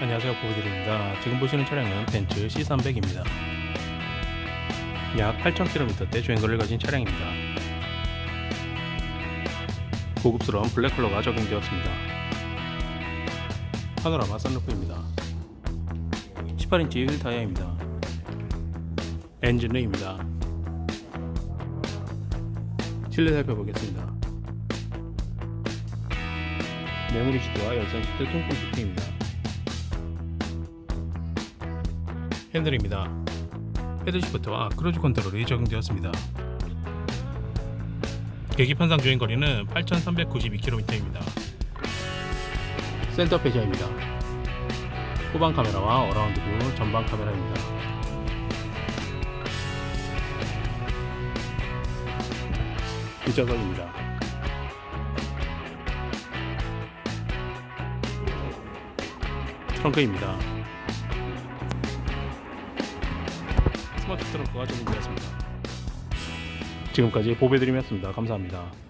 안녕하세요. 보부드입니다. 지금 보시는 차량은 벤츠 C300입니다. 약 8,000km대 주행거리를 가진 차량입니다. 고급스러운 블랙 컬러가 적용되었습니다. 파노라마 썬루프입니다. 18인치 휠 타이어입니다. 엔진룸입니다. 실내 살펴보겠습니다. 메모리 시트와 열선 시트 통풍 시트입니다 핸들입니다. 헤드 시프트와 크루즈 컨트롤이 적용되었습니다. 계기판상 주행 거리는 8,392km입니다. 센터 페시아입니다. 후방 카메라와 어라운드 뷰 전방 카메라입니다. 뒷좌석입니다. 트렁크입니다. 스마트 트렁크가 적용되었습니다. 지금까지 보배드림이었습니다. 감사합니다.